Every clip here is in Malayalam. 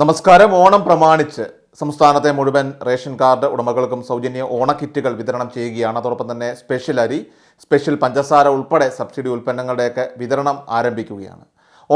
നമസ്കാരം. ഓണം പ്രമാണിച്ച് സംസ്ഥാനത്തെ മുഴുവൻ റേഷൻ കാർഡ് ഉടമകൾക്കും സൗജന്യ ഓണക്കിറ്റുകൾ വിതരണം ചെയ്യുകയാണ്. അതോടൊപ്പം തന്നെ സ്പെഷ്യൽ അരി സ്പെഷ്യൽ പഞ്ചസാര ഉൾപ്പെടെ സബ്സിഡി ഉൽപ്പന്നങ്ങളുടെയൊക്കെ വിതരണം ആരംഭിക്കുകയാണ്.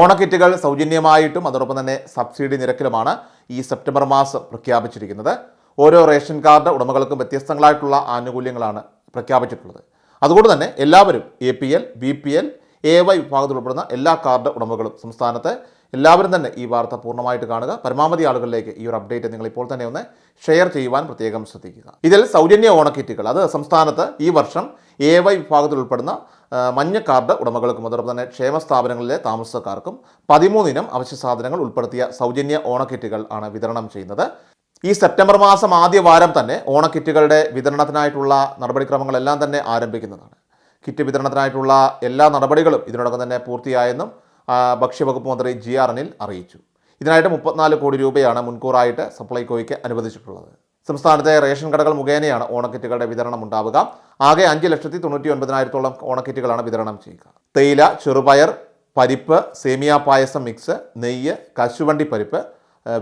ഓണക്കിറ്റുകൾ സൗജന്യമായിട്ടും അതോടൊപ്പം തന്നെ സബ്സിഡി നിരക്കിലുമാണ് ഈ സെപ്റ്റംബർ മാസം പ്രഖ്യാപിച്ചിരിക്കുന്നത്. ഓരോ റേഷൻ കാർഡ് ഉടമകൾക്കും വ്യത്യസ്തങ്ങളായിട്ടുള്ള ആനുകൂല്യങ്ങളാണ് പ്രഖ്യാപിച്ചിട്ടുള്ളത്. അതുകൊണ്ട് തന്നെ എല്ലാവരും A P L B P L A Y വിഭാഗത്തിൽ ഉൾപ്പെടുന്ന എല്ലാ കാർഡ് ഉടമകളും സംസ്ഥാനത്തെ എല്ലാവരും തന്നെ ഈ വാർത്ത പൂർണമായിട്ട് കാണുക. പരമാവധി ആളുകളിലേക്ക് ഈ ഒരു അപ്ഡേറ്റ് നിങ്ങൾ ഇപ്പോൾ തന്നെ ഒന്ന് ഷെയർ ചെയ്യുവാൻ പ്രത്യേകം ശ്രദ്ധിക്കുക. ഇതിൽ സൗജന്യ ഓണക്കിറ്റുകൾ അത് സംസ്ഥാനത്ത് ഈ വർഷം എ വൈ വിഭാഗത്തിൽ ഉൾപ്പെടുന്ന മഞ്ഞ കാർഡ് ഉടമകൾക്കും അതോടൊപ്പം തന്നെ ക്ഷേമ സ്ഥാപനങ്ങളിലെ താമസക്കാർക്കും പതിമൂന്നിനം അവശ്യ സാധനങ്ങൾ ഉൾപ്പെടുത്തിയ സൗജന്യ ഓണക്കിറ്റുകൾ ആണ് വിതരണം ചെയ്യുന്നത്. ഈ സെപ്റ്റംബർ മാസം ആദ്യ വാരം തന്നെ ഓണക്കിറ്റുകളുടെ വിതരണത്തിനായിട്ടുള്ള നടപടിക്രമങ്ങളെല്ലാം തന്നെ ആരംഭിക്കുന്നതാണ്. കിറ്റ് വിതരണത്തിനായിട്ടുള്ള എല്ലാ നടപടികളും ഇതിനോടകം തന്നെ പൂർത്തിയായെന്നും ഭക്ഷ്യവകുപ്പ് മന്ത്രി ജി ആർ അനിൽ അറിയിച്ചു. ഇതിനായിട്ട് മുപ്പത്തിനാല് കോടി രൂപയാണ് മുൻകൂറായിട്ട് സപ്ലൈകോയ്ക്ക് അനുവദിച്ചിട്ടുള്ളത്. സംസ്ഥാനത്തെ റേഷൻ കടകൾ മുഖേനയാണ് ഓണക്കിറ്റുകളുടെ വിതരണം ഉണ്ടാവുക. ആകെ അഞ്ച് ലക്ഷത്തി തൊണ്ണൂറ്റി ഒൻപതിനായിരത്തോളം ഓണക്കിറ്റുകളാണ് വിതരണം ചെയ്യുക. തേയില ചെറുപയർ പരിപ്പ് സേമിയ പായസം മിക്സ് നെയ്യ് കശുവണ്ടി പരിപ്പ്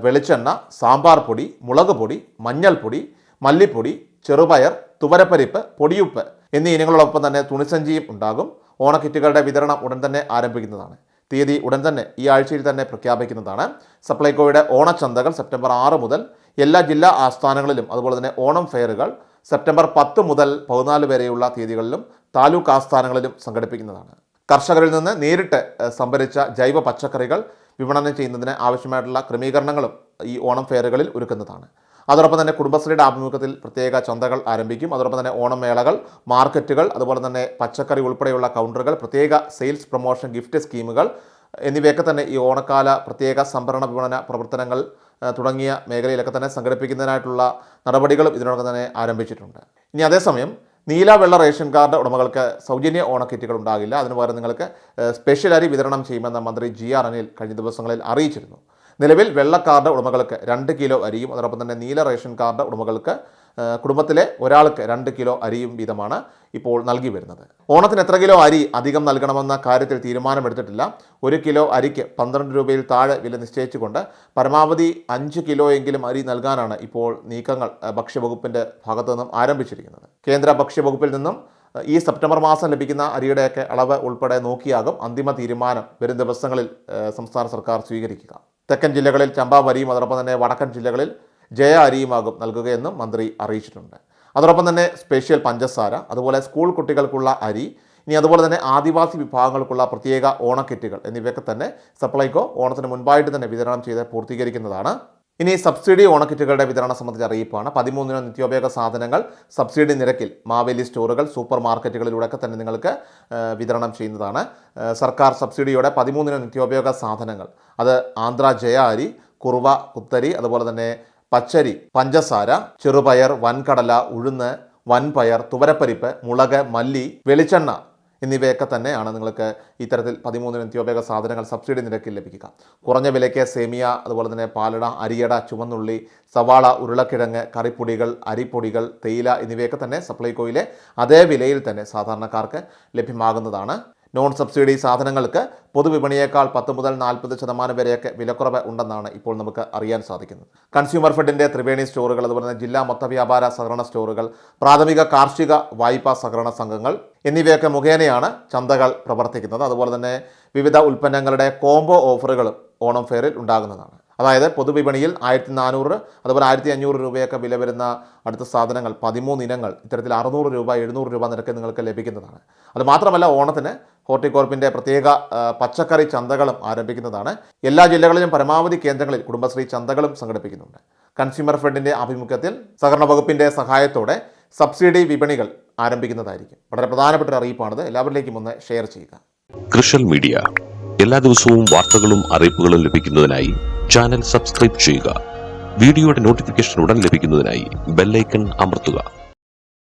വെളിച്ചെണ്ണ സാമ്പാർ പൊടി മുളക് പൊടി മഞ്ഞൾപ്പൊടി മല്ലിപ്പൊടി ചെറുപയർ തുവരപ്പരിപ്പ് പൊടിയുപ്പ് എന്നീ ഇനങ്ങളോടൊപ്പം തന്നെ തുണിസഞ്ചിയും ഉണ്ടാകും. ഓണക്കിറ്റുകളുടെ വിതരണം ഉടൻ തന്നെ ആരംഭിക്കുന്നതാണ്. തീയതി ഉടൻ തന്നെ ഈ ആഴ്ചയിൽ തന്നെ പ്രഖ്യാപിക്കുന്നതാണ്. സപ്ലൈകോയുടെ ഓണച്ചന്തകൾ സെപ്റ്റംബർ ആറ് മുതൽ എല്ലാ ജില്ലാ ആസ്ഥാനങ്ങളിലും അതുപോലെ തന്നെ ഓണം ഫെയറുകൾ സെപ്റ്റംബർ പത്ത് മുതൽ പതിനാല് വരെയുള്ള തീയതികളിലും താലൂക്ക് ആസ്ഥാനങ്ങളിലും സംഘടിപ്പിക്കുന്നതാണ്. കർഷകരിൽ നിന്ന് നേരിട്ട് സംഭരിച്ച ജൈവ പച്ചക്കറികൾ വിപണനം ചെയ്യുന്നതിന് ആവശ്യമായിട്ടുള്ള ക്രമീകരണങ്ങളും ഈ ഓണം ഫെയറുകളിൽ ഒരുക്കുന്നതാണ്. അതോടൊപ്പം തന്നെ കുടുംബശ്രീയുടെ ആഭിമുഖ്യത്തിൽ പ്രത്യേക ചന്തകൾ ആരംഭിക്കും. അതോടൊപ്പം തന്നെ ഓണം മേളകൾ മാർക്കറ്റുകൾ അതുപോലെ തന്നെ പച്ചക്കറി ഉൾപ്പെടെയുള്ള കൗണ്ടറുകൾ പ്രത്യേക സെയിൽസ് പ്രൊമോഷൻ ഗിഫ്റ്റ് സ്കീമുകൾ എന്നിവയൊക്കെ തന്നെ ഈ ഓണക്കാല പ്രത്യേക സംഭരണ വിപണന പ്രവർത്തനങ്ങൾ തുടങ്ങിയ മേഖലയിലൊക്കെ തന്നെ സംഘടിപ്പിക്കുന്നതിനായിട്ടുള്ള നടപടികളും ഇതിനോടൊപ്പം തന്നെ ആരംഭിച്ചിട്ടുണ്ട്. ഇനി അതേസമയം നീല വെള്ള റേഷൻ കാർഡ് ഉടമകൾക്ക് സൗജന്യ ഓണക്കിറ്റുകൾ ഉണ്ടാകില്ല. അതിന് പകരം നിങ്ങൾക്ക് സ്പെഷ്യൽ അരി വിതരണം ചെയ്യുമെന്ന് മന്ത്രി ജി ആർ അനിൽ കഴിഞ്ഞ ദിവസങ്ങളിൽ അറിയിച്ചിരുന്നു. നിലവിൽ വെള്ള കാർഡ് ഉടമകൾക്ക് രണ്ട് കിലോ അരിയും അതോടൊപ്പം തന്നെ നീല റേഷൻ കാർഡ് ഉടമകൾക്ക് കുടുംബത്തിലെ ഒരാൾക്ക് രണ്ട് കിലോ അരിയും വീതമാണ് ഇപ്പോൾ നൽകി വരുന്നത്. ഓണത്തിന് എത്ര കിലോ അരി അധികം നൽകണമെന്ന കാര്യത്തിൽ തീരുമാനമെടുത്തിട്ടില്ല. ഒരു കിലോ അരിക്ക് പന്ത്രണ്ട് രൂപയിൽ താഴെ വില നിശ്ചയിച്ചുകൊണ്ട് പരമാവധി അഞ്ച് കിലോയെങ്കിലും അരി നൽകാനാണ് ഇപ്പോൾ നീക്കങ്ങൾ ഭക്ഷ്യവകുപ്പിന്റെ ഭാഗത്തു നിന്നും ആരംഭിച്ചിരിക്കുന്നത്. കേന്ദ്ര ഭക്ഷ്യവകുപ്പിൽ നിന്നും ഈ സെപ്റ്റംബർ മാസം ലഭിക്കുന്ന അരിയുടെയൊക്കെ അളവ് ഉൾപ്പെടെ നോക്കിയാകും. അന്തിമ തീരുമാനം വരും ദിവസങ്ങളിൽ സംസ്ഥാന സർക്കാർ സ്വീകരിക്കുക. തെക്കൻ ജില്ലകളിൽ ചമ്പാവരിയും അതോടൊപ്പം തന്നെ വടക്കൻ ജില്ലകളിൽ ജയ അരിയുമാകും നൽകുകയെന്നും മന്ത്രി അറിയിച്ചിട്ടുണ്ട്. അതോടൊപ്പം തന്നെ സ്പെഷ്യൽ പഞ്ചസാര അതുപോലെ സ്കൂൾ കുട്ടികൾക്കുള്ള അരി ഇനി അതുപോലെ തന്നെ ആദിവാസി വിഭാഗങ്ങൾക്കുള്ള പ്രത്യേക ഓണക്കിറ്റുകൾ എന്നിവയൊക്കെ തന്നെ സപ്ലൈകോ ഓണത്തിന് മുൻപായിട്ട് തന്നെ വിതരണം ചെയ്ത് പൂർത്തീകരിക്കുന്നതാണ് ഇനി സബ്സിഡി ഓണക്കിറ്റുകളുടെ വിതരണം സംബന്ധിച്ച അറിയിപ്പാണ്. പതിമൂന്നിന് നിത്യോപയോഗ സാധനങ്ങൾ സബ്സിഡി നിരക്കിൽ മാവേലി സ്റ്റോറുകൾ സൂപ്പർ മാർക്കറ്റുകളിലൂടെയൊക്കെ തന്നെ നിങ്ങൾക്ക് വിതരണം ചെയ്യുന്നതാണ്. സർക്കാർ സബ്സിഡിയോടെ പതിമൂന്നിന് നിത്യോപയോഗ സാധനങ്ങൾ അത് ആന്ധ്ര ജയ അരി കുറുവ കുത്തരി അതുപോലെ തന്നെ പച്ചരി പഞ്ചസാര ചെറുപയർ വൻകടല ഉഴുന്ന് വൻപയർ തുവരപ്പരിപ്പ് മുളക് മല്ലി വെളിച്ചെണ്ണ എന്നിവയൊക്കെ തന്നെയാണ് നിങ്ങൾക്ക് ഇത്തരത്തിൽ പതിമൂന്ന് നിത്യോപയോഗ സാധനങ്ങൾ സബ്സിഡി നിരക്കിൽ ലഭിക്കുക. കുറഞ്ഞ വിലയ്ക്ക് സേമിയ അതുപോലെ തന്നെ പാലട അരിയട ചുവന്നുള്ളി സവാള ഉരുളക്കിഴങ്ങ് കറിപ്പൊടികൾ അരിപ്പൊടികൾ തേയില എന്നിവയൊക്കെ തന്നെ സപ്ലൈകോയിലെ അതേ വിലയിൽ തന്നെ സാധാരണക്കാർക്ക് ലഭ്യമാകുന്നതാണ്. നോൺ സബ്സിഡി സാധനങ്ങൾക്ക് പൊതുവിപണിയേക്കാൾ പത്ത് മുതൽ നാൽപ്പത് ശതമാനം വരെയൊക്കെ വിലക്കുറവ് ഉണ്ടെന്നാണ് ഇപ്പോൾ നമുക്ക് അറിയാൻ സാധിക്കുന്നത്. കൺസ്യൂമർ ഫെഡിന്റെ ത്രിവേണി സ്റ്റോറുകൾ അതുപോലെ തന്നെ ജില്ലാ മൊത്ത വ്യാപാര സഹകരണ സ്റ്റോറുകൾ പ്രാഥമിക കാർഷിക വായ്പാ സഹകരണ സംഘങ്ങൾ എന്നിവയൊക്കെ മുഖേനയാണ് ചന്തകൾ പ്രവർത്തിക്കുന്നത്. അതുപോലെ തന്നെ വിവിധ ഉൽപ്പന്നങ്ങളുടെ കോംബോ ഓഫറുകളും ഓണം ഫെയറിൽ ഉണ്ടാകുന്നതാണ്. അതായത് പൊതുവിപണിയിൽ ആയിരത്തി നാനൂറ് അതുപോലെ ആയിരത്തി അഞ്ഞൂറ് രൂപയൊക്കെ വില വരുന്ന അടുത്ത സാധനങ്ങൾ പതിമൂന്ന് ഇനങ്ങൾ ഇത്തരത്തിൽ അറുന്നൂറ് രൂപ എഴുന്നൂറ് രൂപ നിരക്ക് നിങ്ങൾക്ക് ലഭിക്കുന്നതാണ്. അത് മാത്രമല്ല ഓണത്തിന് ഹോർട്ടികോർപ്പിന്റെ പ്രത്യേക പച്ചക്കറി ചന്തകളും ആരംഭിക്കുന്നതാണ്. എല്ലാ ജില്ലകളിലും പരമാവധി കേന്ദ്രങ്ങളിൽ കുടുംബശ്രീ ചന്തകളും സംഘടിപ്പിക്കുന്നുണ്ട്. കൺസ്യൂമർ ഫെഡിന്റെ ആഭിമുഖ്യത്തിൽ സഹകരണ വകുപ്പിന്റെ സഹായത്തോടെ സബ്സിഡി വിപണികൾ ആരംഭിക്കുന്നതായിരിക്കും. വളരെ പ്രധാനപ്പെട്ട ഒരു അറിയിപ്പാണിത്. എല്ലാവരിലേക്കും ഒന്ന് ഷെയർ ചെയ്യുക. കൃഷൽ മീഡിയ. എല്ലാ ദിവസവും വാർത്തകളും അറിയിപ്പുകളും ലഭിക്കുന്നതിനായി ചാനൽ സബ്സ്ക്രൈബ് ചെയ്യുക. വീഡിയോയുടെ നോട്ടിഫിക്കേഷൻ ഉടൻ ലഭിക്കുന്നതിനായി ബെല്ലൈക്കൺ അമർത്തുക.